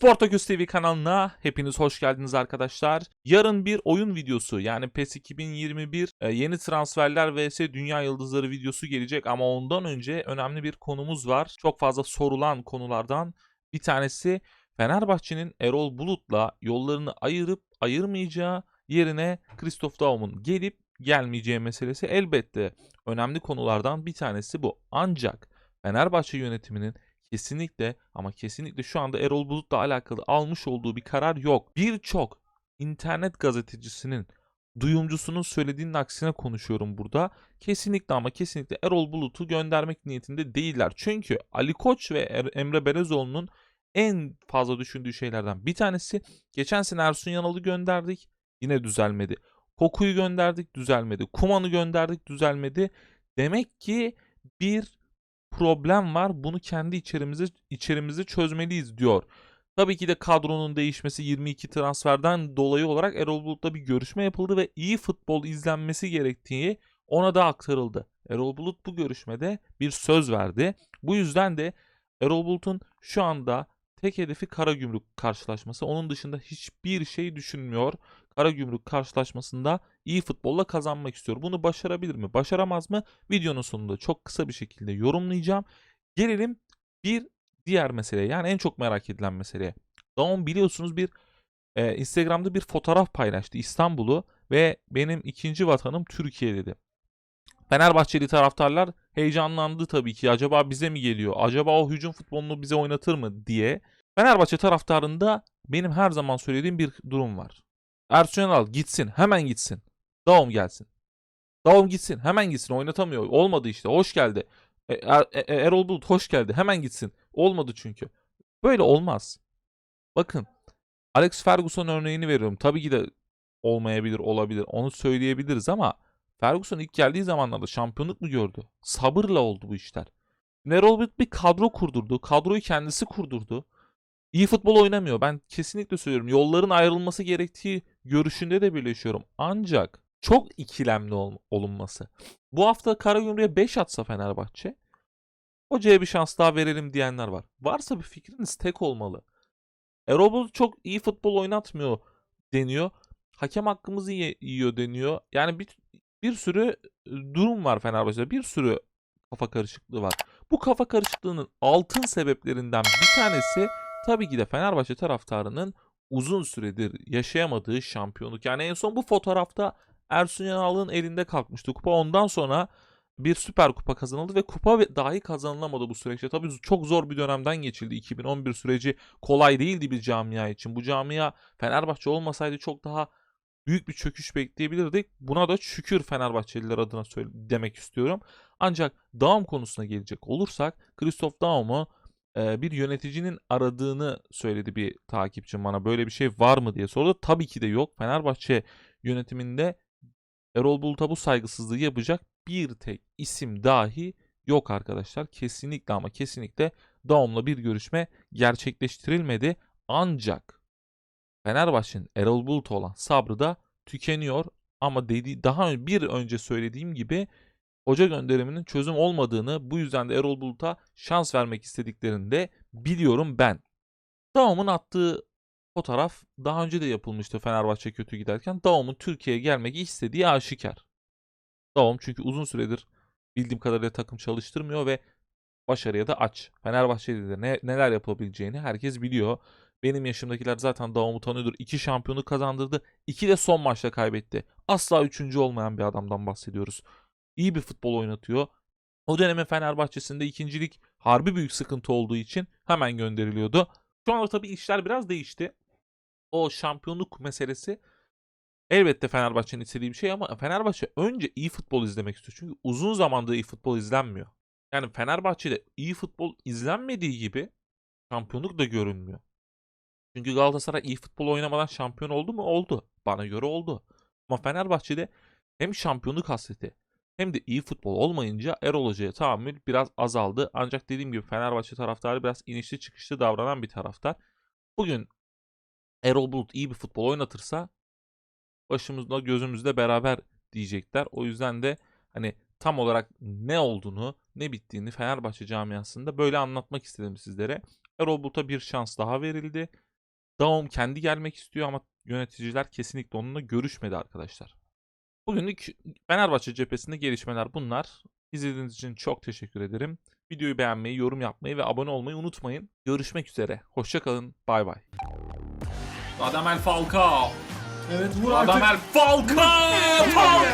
Sportaküs TV kanalına hepiniz hoş geldiniz arkadaşlar. Yarın bir oyun videosu yani PES 2021 e, yeni transferler vs Dünya Yıldızları videosu gelecek ama ondan önce önemli bir konumuz var. Çok fazla sorulan konulardan bir tanesi Fenerbahçe'nin Erol Bulut'la yollarını ayırıp ayırmayacağı yerine Christoph Daum'un gelip gelmeyeceği meselesi elbette önemli konulardan bir tanesi bu. Ancak Fenerbahçe yönetiminin kesinlikle ama kesinlikle şu anda Erol Bulut'la alakalı almış olduğu bir karar yok. Birçok internet gazetecisinin duyumcusunun söylediğinin aksine konuşuyorum burada. Kesinlikle ama kesinlikle Erol Bulut'u göndermek niyetinde değiller. Çünkü Ali Koç ve Er- Emre Belezoğlu'nun en fazla düşündüğü şeylerden bir tanesi geçen sene Ersun Yanal'ı gönderdik yine düzelmedi. Koku'yu gönderdik düzelmedi. Kuman'ı gönderdik düzelmedi. Demek ki bir problem var. Bunu kendi içerimizi içerimizi çözmeliyiz diyor. Tabii ki de kadronun değişmesi 22 transferden dolayı olarak Erol Bulut'la bir görüşme yapıldı ve iyi futbol izlenmesi gerektiği ona da aktarıldı. Erol Bulut bu görüşmede bir söz verdi. Bu yüzden de Erol Bulut'un şu anda tek hedefi Karagümrük karşılaşması. Onun dışında hiçbir şey düşünmüyor. Karagümrük karşılaşmasında iyi futbolla kazanmak istiyor. Bunu başarabilir mi? Başaramaz mı? Videonun sonunda çok kısa bir şekilde yorumlayacağım. Gelelim bir diğer meseleye. Yani en çok merak edilen meseleye. Dawn biliyorsunuz bir e, Instagram'da bir fotoğraf paylaştı İstanbul'u ve benim ikinci vatanım Türkiye dedi. Fenerbahçeli taraftarlar heyecanlandı tabii ki. Acaba bize mi geliyor? Acaba o hücum futbolunu bize oynatır mı diye. Fenerbahçe taraftarında benim her zaman söylediğim bir durum var. Ersun Yanal gitsin, hemen gitsin. Daum gelsin. Daum gitsin, hemen gitsin. Oynatamıyor. Olmadı işte. Hoş geldi. Er- E- Erol Bulut hoş geldi. Hemen gitsin. Olmadı çünkü. Böyle olmaz. Bakın. Alex Ferguson örneğini veriyorum. Tabii ki de olmayabilir, olabilir. Onu söyleyebiliriz ama Ferguson ilk geldiği zamanlarda şampiyonluk mu gördü? Sabırla oldu bu işler. Erol Bulut bir kadro kurdurdu. Kadroyu kendisi kurdurdu. İyi futbol oynamıyor. Ben kesinlikle söylüyorum. Yolların ayrılması gerektiği görüşünde de birleşiyorum. Ancak çok ikilemli ol- olunması. Bu hafta Karagümrük'e 5 atsa Fenerbahçe hocaya bir şans daha verelim diyenler var. Varsa bir fikriniz tek olmalı. Erol çok iyi futbol oynatmıyor deniyor. Hakem hakkımızı yiyor deniyor. Yani bir, bir sürü e, durum var Fenerbahçe'de. Bir sürü kafa karışıklığı var. Bu kafa karışıklığının altın sebeplerinden bir tanesi tabii ki de Fenerbahçe taraftarının uzun süredir yaşayamadığı şampiyonluk. Yani en son bu fotoğrafta Ersun Yanal'ın elinde kalkmıştı kupa. Ondan sonra bir süper kupa kazanıldı ve kupa dahi kazanılamadı bu süreçte. Tabii çok zor bir dönemden geçildi. 2011 süreci kolay değildi bir camia için. Bu camia Fenerbahçe olmasaydı çok daha büyük bir çöküş bekleyebilirdik. Buna da şükür Fenerbahçeliler adına söyle demek istiyorum. Ancak Daum konusuna gelecek olursak Christoph Daum'u bir yöneticinin aradığını söyledi bir takipçim bana. Böyle bir şey var mı diye sordu. Tabii ki de yok. Fenerbahçe yönetiminde Erol Bulut'a bu saygısızlığı yapacak bir tek isim dahi yok arkadaşlar. Kesinlikle ama kesinlikle Daum'la bir görüşme gerçekleştirilmedi. Ancak Fenerbahçe'nin Erol Bulut'a olan sabrı da tükeniyor. Ama dediği daha bir önce söylediğim gibi hoca gönderiminin çözüm olmadığını bu yüzden de Erol Bulut'a şans vermek istediklerini de biliyorum ben. Daum'un attığı fotoğraf daha önce de yapılmıştı Fenerbahçe kötü giderken. Daum'un Türkiye'ye gelmek istediği aşikar. Daum çünkü uzun süredir bildiğim kadarıyla takım çalıştırmıyor ve başarıya da aç. Fenerbahçe'de de ne, neler yapabileceğini herkes biliyor. Benim yaşımdakiler zaten Daum'u tanıyordur. İki şampiyonu kazandırdı. İki de son maçta kaybetti. Asla üçüncü olmayan bir adamdan bahsediyoruz. İyi bir futbol oynatıyor. O dönemin Fenerbahçe'sinde ikincilik harbi büyük sıkıntı olduğu için hemen gönderiliyordu. Şu anda tabii işler biraz değişti. O şampiyonluk meselesi elbette Fenerbahçe'nin istediği bir şey ama Fenerbahçe önce iyi futbol izlemek istiyor. Çünkü uzun zamandır iyi futbol izlenmiyor. Yani Fenerbahçe'de iyi futbol izlenmediği gibi şampiyonluk da görünmüyor. Çünkü Galatasaray iyi futbol oynamadan şampiyon oldu mu? Oldu. Bana göre oldu. Ama Fenerbahçe'de hem şampiyonluk hasreti hem de iyi futbol olmayınca Erol Hoca'ya tahammül biraz azaldı. Ancak dediğim gibi Fenerbahçe taraftarı biraz inişli çıkışlı davranan bir taraftar. Bugün Erol Bulut iyi bir futbol oynatırsa başımızda gözümüzde beraber diyecekler. O yüzden de hani tam olarak ne olduğunu ne bittiğini Fenerbahçe camiasında böyle anlatmak istedim sizlere. Erol Bulut'a bir şans daha verildi. Daum kendi gelmek istiyor ama yöneticiler kesinlikle onunla görüşmedi arkadaşlar. Bugünlük Fenerbahçe cephesinde gelişmeler bunlar. İzlediğiniz için çok teşekkür ederim. Videoyu beğenmeyi, yorum yapmayı ve abone olmayı unutmayın. Görüşmek üzere. Hoşçakalın. Bay bay. Radamel Falcao. Evet vur artık. Radamel Falcao. Falcao.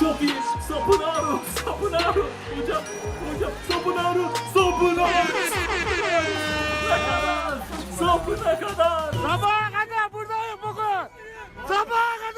Çok iyi. Sapınaro. Sapınaro. Hocam. Hocam. Sapınaro. Sapınaro. Sapına kadar. Sapına kadar. Sabaha kadar